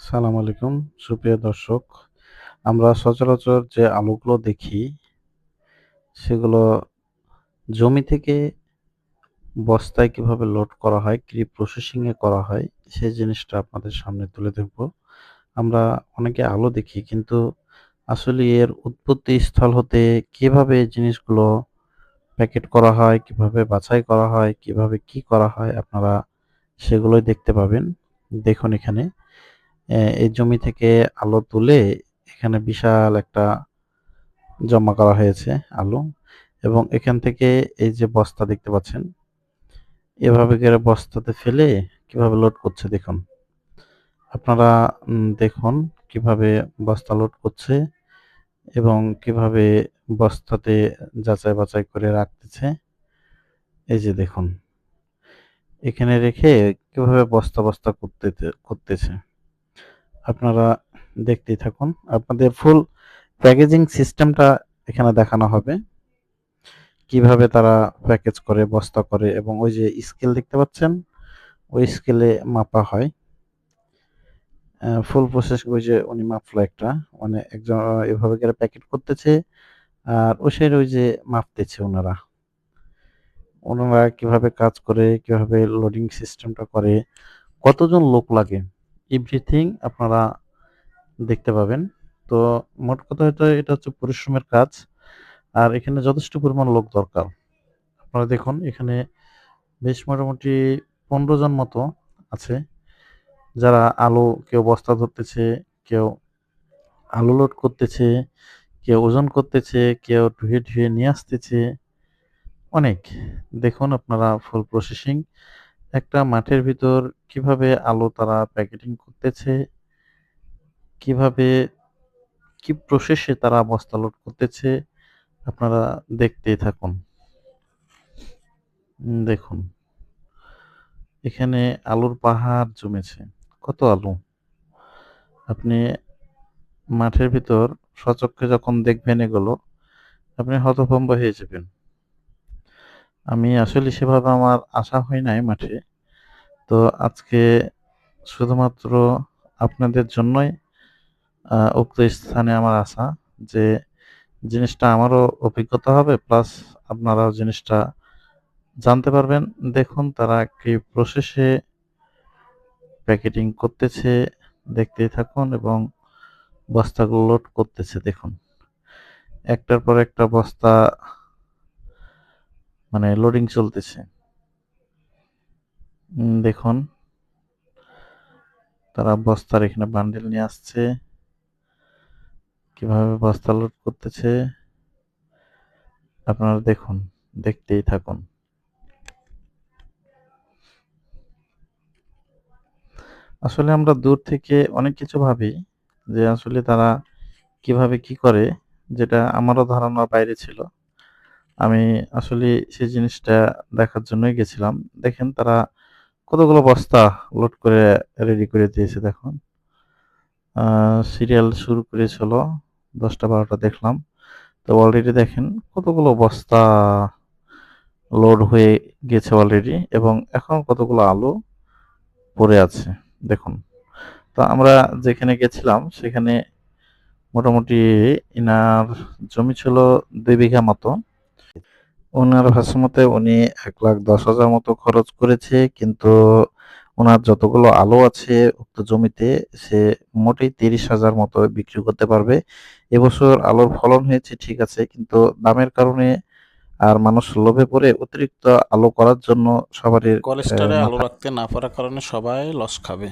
সালাম আলাইকুম, সুপ্রিয় দর্শক। আমরা সচরাচর যে আলুগুলো দেখি, সেগুলো জমি থেকে বস্তায় কীভাবে লোড করা হয়, কি প্রসেসিংয়ে করা হয়, সেই জিনিসটা আপনাদের সামনে তুলে ধরব। আমরা অনেকে আলো দেখি, কিন্তু আসলে এর উৎপত্তি স্থল হতে কীভাবে জিনিসগুলো প্যাকেট করা হয়, কীভাবে বাছাই করা হয়, কীভাবে কি করা হয়, আপনারা সেগুলোই দেখতে পাবেন। দেখুন এখানে। এই জমি থেকে আলু তুলে এখানে বিশাল একটা জমা করা হয়েছে আলু এবং এখান থেকে এই যে বস্তা দেখতে পাচ্ছেন, এভাবে করে বস্তাতে ফেলে কীভাবে লোড করছে দেখুন। আপনারা দেখুন কীভাবে বস্তা লোড করছে এবং কীভাবে বস্তাতে যাচাই বাছাই করে রাখতেছে। এই যে দেখুন, এখানে রেখে কীভাবে বস্তা বস্তা করতে করতেছে। আপনারা দেখতেই থাকুন। আপনাদের ফুল প্যাকেজিং সিস্টেমটা এখানে দেখানো হবে। কীভাবে তারা প্যাকেজ করে, বস্তা করে এবং ওই যে স্কেল দেখতে পাচ্ছেন, ওই স্কেলে মাপা হয়। ফুল প্রসেস ওই যে উনি মাপলো একটা। মানে একজন এভাবে করে প্যাকেট করতেছে আর ওই সাইড ওই যে মাপতেছে ওনারা। ওনারা কীভাবে কাজ করে, কীভাবে লোডিং সিস্টেমটা করে, কতজন লোক লাগে? এভরিথিং আপনারা দেখতে পাবেন। তো মোট কথা হয়তো এটা হচ্ছে পরিশ্রমের কাজ। আর এখানে যথেষ্ট পরিমাণ লোক দরকার। আপনারা দেখুন, এখানে বেশ মোটামুটি পনেরো জন মতো আছে। যারা আলু কেউ বস্তা ধরতেছে, কেউ আলু লোড করতেছে, কেউ ওজন করতেছে, কেউ ধুয়ে ধুয়ে নিয়ে আসতেছে। অনেক। দেখুন আপনারা ফুল প্রসেসিং একটা মাঠের ভিতর কীভাবে আলু তারা প্যাকেটিং করতেছে, কীভাবে, কি প্রসেসে তারা বস্তা লোড করতেছে, আপনারা দেখতেই থাকুন। দেখুন, এখানে আলুর পাহাড় জমেছে। কত আলু? আপনি মাঠের ভিতর সচক্ষে যখন দেখবেন এগুলো, আপনি হতভম্ব হয়ে যাবেন। আমি আসলে সেভাবে আমার আসা হয় নাই মাঠে। তো আজকে শুধুমাত্র আপনাদের জন্যই উক্ত স্থানে আমার আসা যে জিনিসটা আমারও অভিজ্ঞতা হবে, প্লাস আপনারাও জিনিসটা জানতে পারবেন। দেখুন তারা কি প্রসেসে প্যাকেটিং করতেছে, দেখতেই থাকুন এবং বস্তাগুলো লোড করতেছে, দেখুন। একটার পর একটা বস্তা মানে লোডিং চলতেছে। দেখুন। তারা বস্তার এখানে বান্ডেল নিয়ে আসছে। কীভাবে বস্তা লোড করতেছে? আপনারা দেখুন, দেখতেই থাকুন। আসলে আমরা দূর থেকে অনেক কিছু ভাবি যে আসলে তারা কীভাবে কি করে, যেটা আমারও ধারণার বাইরে ছিল। আমি আসলে সেই জিনিসটা দেখার জন্যই গেছিলাম। দেখেন তারা কতগুলো বস্তা লোড করে রেডি করে দিয়েছে দেখুন। সিরিয়াল শুরু করেছিল দশটা বারোটা দেখলাম। তো অলরেডি দেখেন কতগুলো বস্তা লোড হয়ে গেছে অলরেডি এবং এখন কতগুলো আলু পড়ে আছে দেখুন। তো আমরা যেখানে গেছিলাম সেখানে মোটামুটি ইনার জমি ছিল দুই বিঘা মতো। ওনার ভাষা মতে উনি এক লাখ দশ হাজার মতো খরচ করেছে কিন্তু ওনার যতগুলো আলো আছে উক্ত জমিতে সে মোটেই তিরিশ হাজার মতো বিক্রি করতে পারবে। এবছর আলোর ফলন হয়েছে ঠিক আছে কিন্তু দামের কারণে আর মানুষ লোভে পড়ে অতিরিক্ত আলো করার জন্য সবারই কলেস্টারে আলু রাখতে না পারার কারণে সবাই লস খাবে।